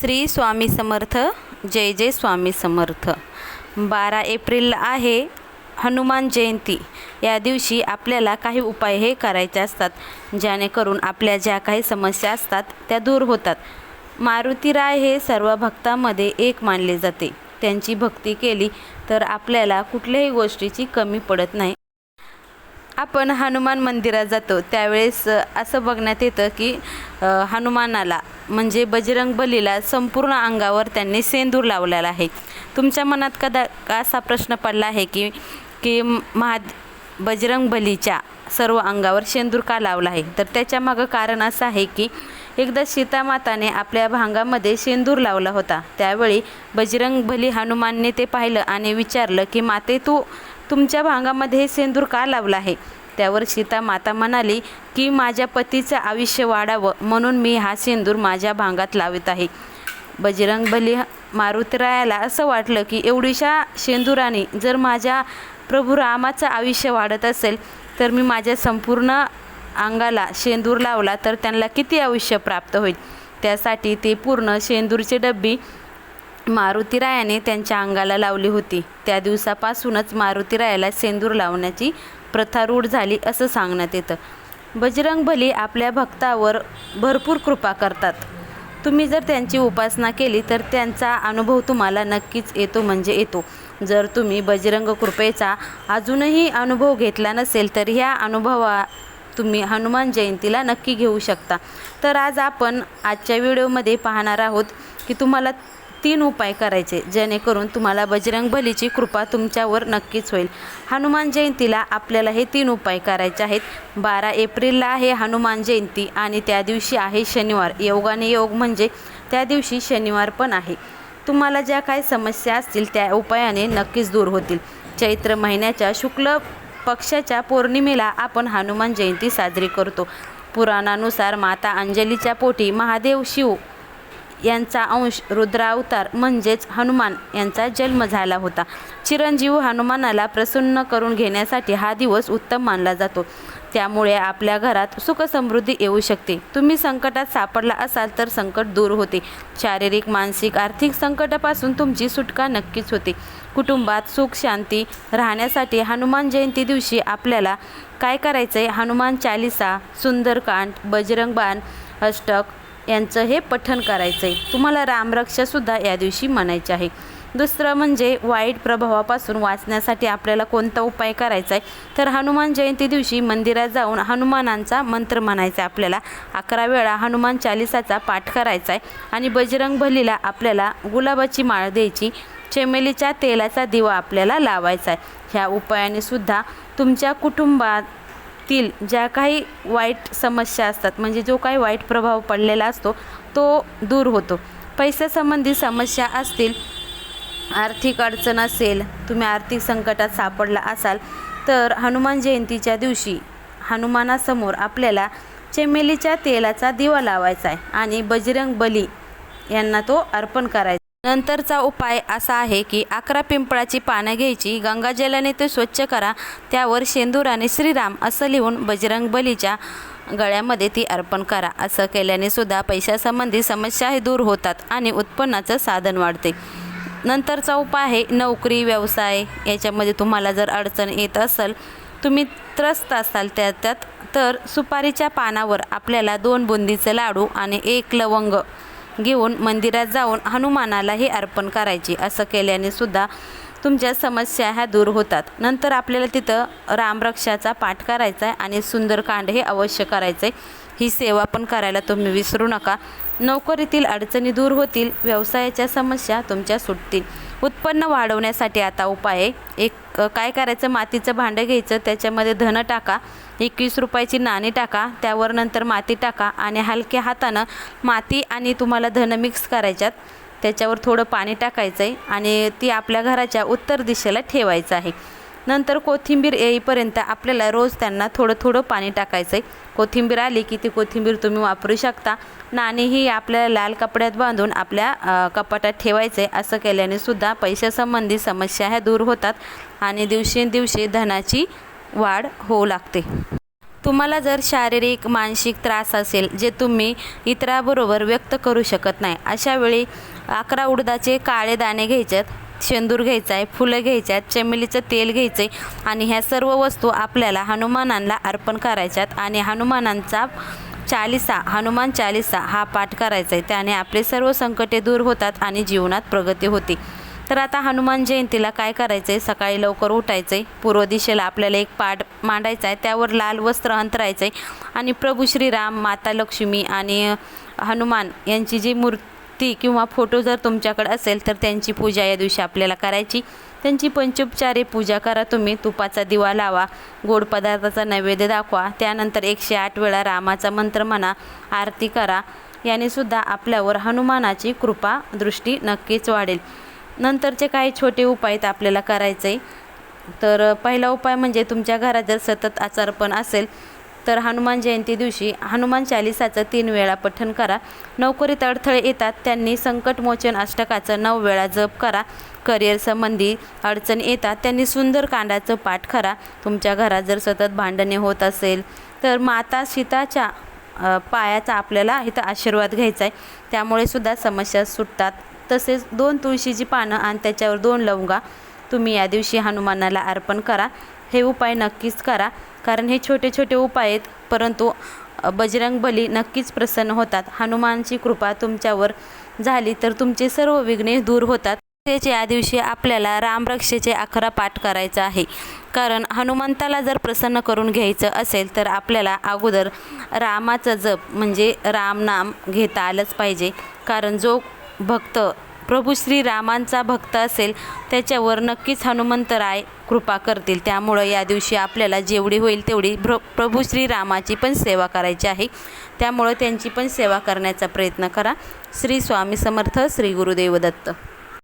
श्री स्वामी समर्थ जय जय स्वामी समर्थ. बारा एप्रिल आहे हनुमान जयंती. या दिवशी आपल्याला काही उपाय हे करायचे असतात जेणेकरून आपल्या ज्या काही समस्या असतात त्या दूर होतात. मारुती राय हे सर्व भक्तांमध्ये एक मानले जाते. त्यांची भक्ती केली तर आपल्याला कुठल्याही गोष्टीची कमी पडत नाही. आपण हनुमान मंदिरात जातो त्यावेळेस असं बघण्यात येतं की हनुमानाला म्हणजे बजरंग बलीला संपूर्ण अंगावर त्यांनी सेंदूर लावलेला आहे. तुमच्या मनात कदा असा प्रश्न पडला आहे की की महा बजरंग बलीच्या सर्व अंगावर शेंदूर का लावला आहे? तर त्याच्यामागं कारण असं आहे की एकदा सीतामाताने आपल्या भांगामध्ये शेंदूर लावला होता. त्यावेळी बजरंग बली हनुमानने ते पाहिलं आणि विचारलं की माते तू तुमच्या भांगामध्ये सेंदूर का लावला आहे? त्यावर सीता माता म्हणाली की माझ्या पतीचं आयुष्य वाढावं म्हणून मी हा सेंदूर माझ्या भांगात लावित आहे. बजरंग बली मारुतीरायाला असं वाटलं की एवढीशा शेंदुराने जर माझ्या प्रभू रामाचं आयुष्य वाढत असेल तर मी माझ्या संपूर्ण अंगाला शेंदूर लावला तर त्यांना किती आयुष्य प्राप्त होईल? त्यासाठी ते पूर्ण सेंदूरचे डब्बी मारुतीरायाने त्यांच्या अंगाला लावली होती. त्या दिवसापासूनच मारुतीरायाला सेंदूर लावण्याची प्रथा रूढ झाली असं सांगण्यात येतं. बजरंग भली आपल्या भक्तावर भरपूर कृपा करतात. तुम्ही जर त्यांची उपासना केली तर त्यांचा अनुभव तुम्हाला नक्कीच येतो म्हणजे येतो. जर तुम्ही बजरंग कृपेचा अजूनही अनुभव घेतला नसेल तर ह्या अनुभवा तुम्ही हनुमान जयंतीला नक्की घेऊ शकता. तर आज आपण आजच्या व्हिडिओमध्ये पाहणार आहोत की तुम्हाला तीन उपाय करायचे जेणेकरून तुम्हाला बजरंग बलीची कृपा तुमच्यावर नक्कीच होईल. हनुमान जयंतीला आपल्याला हे तीन उपाय करायचे आहेत. बारा एप्रिलला आहे हनुमान जयंती आणि त्या दिवशी आहे शनिवार. योगाने योग म्हणजे त्या दिवशी शनिवार पण आहे. तुम्हाला ज्या काही समस्या असतील त्या उपायाने नक्कीच दूर होतील. चैत्र महिन्याच्या शुक्ल पक्षाच्या पौर्णिमेला आपण हनुमान जयंती साजरी करतो. पुराणानुसार माता अंजलीच्या पोटी महादेव शिव यांचा अंश रुद्रावतार म्हणजेच हनुमान यांचा जन्म झाला होता. चिरंजीव हनुमानाला प्रसन्न करून घेण्यासाठी हा दिवस उत्तम मानला जातो. त्यामुळे आपल्या घरात सुखसमृद्धी येऊ शकते. तुम्ही संकटात सापडला असाल तर संकट दूर होते. शारीरिक मानसिक आर्थिक संकटापासून तुमची सुटका नक्कीच होते. कुटुंबात सुख शांती राहण्यासाठी हनुमान जयंती दिवशी आपल्याला काय करायचं आहे हनुमान चालिसा सुंदरकांड बजरंग बाण अष्टक यांचं हे पठण करायचं आहे तुम्हाला रामरक्षासुद्धा या दिवशी म्हणायचे आहे. दुसरं म्हणजे वाईट प्रभावापासून वाचण्यासाठी आपल्याला कोणता उपाय करायचा आहे तर हनुमान जयंती दिवशी मंदिरात जाऊन हनुमानांचा मंत्र म्हणायचा आहे आपल्याला. अकरा वेळा हनुमान चालिसाचा पाठ करायचा आहे आणि बजरंग भलीला आपल्याला गुलाबाची माळ द्यायची. चमेलीच्या तेलाचा दिवा आपल्याला लावायचा आहे ह्या उपायाने सुद्धा तुमच्या कुटुंबात तील ज्या काही वाईट समस्या असतात म्हणजे जो काही वाईट प्रभाव पडलेला असतो तो दूर होतो. पैशासंबंधी समस्या असतील आर्थिक अडचण असेल तुम्ही आर्थिक संकटात सापडला असाल तर हनुमान जयंतीच्या दिवशी हनुमानासमोर आपल्याला चमेलीच्या तेलाचा दिवा लावायचा आहे आणि बजरंग बली यांना तो अर्पण करायचा नंतरचा उपाय असा आहे की अकरा पिंपळाची पानं घ्यायची गंगाजलाने ते स्वच्छ करा त्यावर शेंदूर आणि श्रीराम असं लिहून बजरंग बलीच्या गळ्यामध्ये ती अर्पण करा. असं केल्याने सुद्धा पैशासंबंधी समस्याही दूर होतात आणि उत्पन्नाचं साधन वाढते. नंतरचा उपाय आहे नोकरी व्यवसाय. याच्यामध्ये तुम्हाला जर अडचण येत असेल तुम्ही त्रस्त असाल त्या त्यात तर सुपारीच्या पानावर आपल्याला दोन बुंदीचे लाडू आणि एक लवंग घेऊन मंदिरात जाऊन हनुमानालाही अर्पण करायचे. असं केल्याने सुद्धा तुमच्या समस्या ह्या दूर होतात. नंतर आपल्याला तिथं रामरक्षाचा पाठ करायचा आहे आणि सुंदरकांड हे अवश्य करायचं आहे ही सेवा पण करायला तुम्ही विसरू नका. नोकरीतील अडचणी दूर होतील व्यवसायाच्या समस्या तुमच्या सुटतील. उत्पन्न वाढवण्यासाठी आता उपाय आहे. एक काय करायचं? मातीचं भांडं घ्यायचं त्याच्यामध्ये धन टाका. एकवीस रुपयाची नाणी टाका त्यावर नंतर माती टाका आणि हलक्या हातानं माती आणि तुम्हाला धन मिक्स करायच्यात. त्याच्यावर थोडं पाणी टाकायचं आहे आणि ती आपल्या घराच्या उत्तर दिशेला ठेवायचं आहे. नंतर कोथिंबीर येईपर्यंत आपल्याला रोज त्यांना थोडं थोडं पाणी टाकायचं आहे कोथिंबीर आली की ती कोथिंबीर तुम्ही वापरू शकता. नाणीही आपल्याला लाल कपड्यात बांधून आपल्या कपाटात कपाटात ठेवायचे असं केल्याने सुद्धा पैशासंबंधी समस्या ह्या दूर होतात आणि दिवसेंदिवशी धनाची वाढ होऊ लागते. तुम्हाला जर शारीरिक मानसिक त्रास असेल जे तुम्ही इतराबरोबर व्यक्त करू शकत नाही अशावेळी अकरा उडदाचे काळे दाणे घ्यायच्यात शेंदूर घ्यायचा आहे फुलं घ्यायची आहेत चमेलीचं तेल घ्यायचं आहे आणि ह्या सर्व वस्तू आपल्याला हनुमानांना अर्पण करायच्यात आणि हनुमानांचा चालिसा हनुमान चालिसा हा पाठ करायचा आहे त्याने आपले सर्व संकटे दूर होतात आणि जीवनात प्रगती होते. तर आता हनुमान जयंतीला काय करायचं आहे सकाळी लवकर उठायचं आहे पूर्व दिशेला आपल्याला एक पाठ मांडायचा आहे. त्यावर लाल वस्त्र अंतरायचं आहे आणि प्रभू श्रीराम माता लक्ष्मी आणि हनुमान यांची जी मूर्ती किंवा फोटो जर तुमच्याकडे असेल तर त्यांची पूजा या दिवशी आपल्याला करायची. त्यांची पंचोपचारे पूजा करा तुम्ही. तुपाचा दिवा लावा. गोड पदार्थाचा नैवेद्य दाखवा. त्यानंतर एकशे आठ वेळा रामाचा मंत्र म्हणा. आरती करा. याने सुद्धा आपल्यावर हनुमानाची कृपा दृष्टी नक्कीच वाढेल. नंतरचे काही छोटे उपाय तर आपल्याला करायचे तर पहिला उपाय म्हणजे तुमच्या घरात जर सतत आजारपण असेल तर हनुमान जयंती दिवशी हनुमान चालिसाचं तीन वेळा पठण करा. नोकरीत अडथळे येतात त्यांनी संकटमोचन अष्टकाचं नऊ वेळा जप करा. करिअर संबंधी अडचण येतात त्यांनी सुंदर कांडाचं पाठ करा. तुमच्या घरात जर सतत भांडणे होत असेल तर माता सीताच्या पायाचा आपल्याला इथं आशीर्वाद घ्यायचा आहे त्यामुळे सुद्धा समस्या सुटतात. तसेच दोन तुळशीची पानं आणि त्याच्यावर दोन लवंगा. तुम्ही या दिवशी हनुमानाला अर्पण करा. हे उपाय नक्कीच करा कारण हे छोटे छोटे उपाय आहेत परंतु बजरंग बली नक्कीच प्रसन्न होतात. हनुमानची कृपा तुमच्यावर झाली तर तुमचे सर्व विघ्ने दूर होतात. त्याच्या या दिवशी आपल्याला रामरक्षेचे अकरा पाठ करायचं आहे. कारण हनुमंताला जर प्रसन्न करून घ्यायचं असेल तर आपल्याला अगोदर रामाचं जप म्हणजे रामनाम घेता आलंच पाहिजे. कारण जो भक्त. प्रभू श्रीरामांचा भक्त असेल त्याच्यावर नक्कीच हनुमंतराय कृपा करतील. त्यामुळं या दिवशी आपल्याला जेवढी होईल तेवढी भ्र प्रभू श्रीरामाची पण सेवा करायची आहे. त्यामुळं त्यांची पण सेवा करण्याचा प्रयत्न करा. श्री स्वामी समर्थ श्री गुरुदेव दत्त.